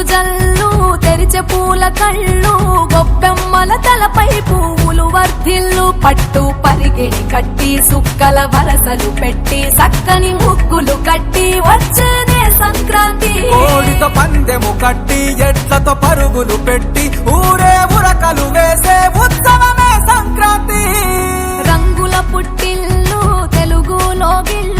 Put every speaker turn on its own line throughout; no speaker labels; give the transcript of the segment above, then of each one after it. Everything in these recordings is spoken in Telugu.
మంచు జల్లు తెరిచే పూల కళ్ళు గొప్పెమ్మల తలపై పువ్వులు వర్ధిల్లు పట్టు పరిగెడి కట్టి సుక్కల వరసలు పెట్టి సక్కని ముగ్గులు కట్టి వచ్చేనే సంక్రాంతి.
కోడితో పందెము కట్టి ఎట్లతో పరుగులు పెట్టి ఊరే ఉరకలు వేసే ఉత్సవమే సంక్రాంతి.
రంగుల పుట్టిల్లు తెలుగులో గిల్లు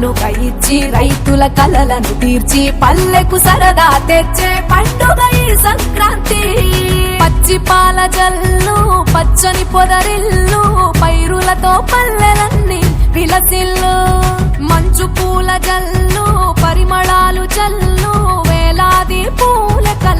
కానుక ఇచ్చి రైతుల కలలను తీర్చి పల్లెకు సరదా తెచ్చే పండుగ ఈ సంక్రాంతి. పచ్చి పాల జల్లు పచ్చని పొదరిల్లు పైరులతో పల్లెలన్నీ విలసిల్లు. మంచు పూల జల్లు పరిమళాలు జల్లు వేలాది పూల కల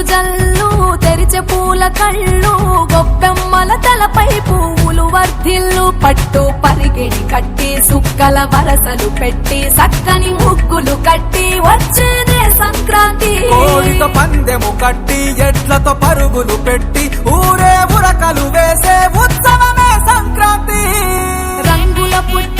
మంచు జల్లు తెరిచే పూల కళ్ళు గొప్పెమ్మల తలపై పువ్వులు వర్ధిల్లు పట్టు పరిగెడి కట్టి సుక్కల వరసలు పెట్టి సక్కని ముగ్గులు కట్టి వచ్చేనే సంక్రాంతి.
కోడితో పందెము కట్టి ఎట్లతో పరుగులు పెట్టి ఊరే ఉరకలు వేసే ఉత్సవమే సంక్రాంతి.
రంగుల పుట్టిల్లు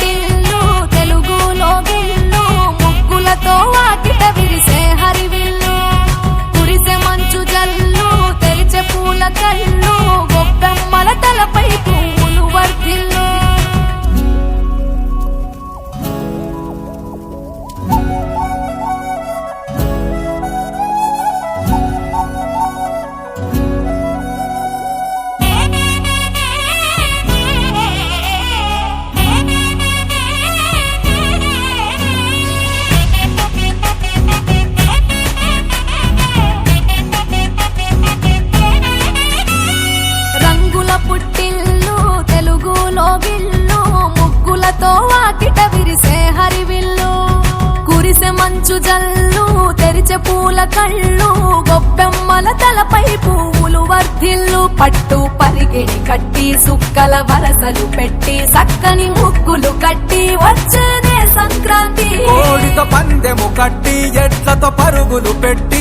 పూల కళ్ళు గొప్పెమ్మల తలపై పువ్వులు వర్ధిల్లు పట్టు పరిగెడి కట్టి సుక్కల వరసలు పెట్టి సక్కని ముగ్గులు కట్టి వచ్చేనే సంక్రాంతి.
కోడితో పందెము కట్టి ఎట్లతో పరుగులు పెట్టి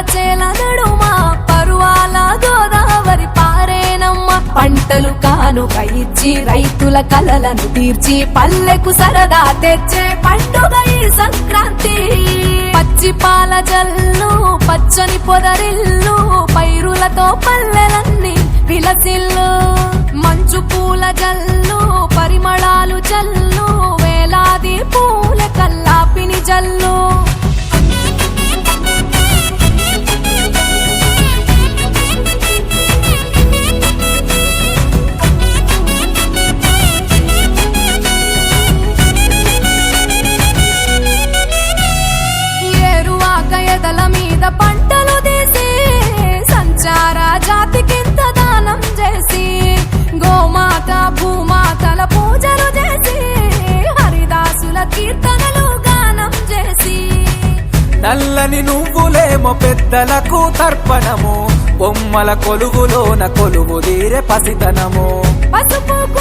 చేల నడుమ పరువాల గోదావరి పారేనమ్మ. పంటలు కానుక ఇచ్చి రైతుల కలలను తీర్చి పల్లెకు సరదా తెచ్చే పండుగ ఈ సంక్రాంతి. పచ్చి పాల జల్లు పచ్చని పొదరిల్లు పైరులతో పల్లెలన్నీ విలసిల్లు. మంచు పూల జల్లు పరిమళాలు జల్లు వేలాది పూల కల్లాపిని జల్లు.
నల్లని నువ్వులేమో పెద్దలకు తర్పణము. బొమ్మల కొలువులోన కొలువు తీరే పసితనము.
పసుపు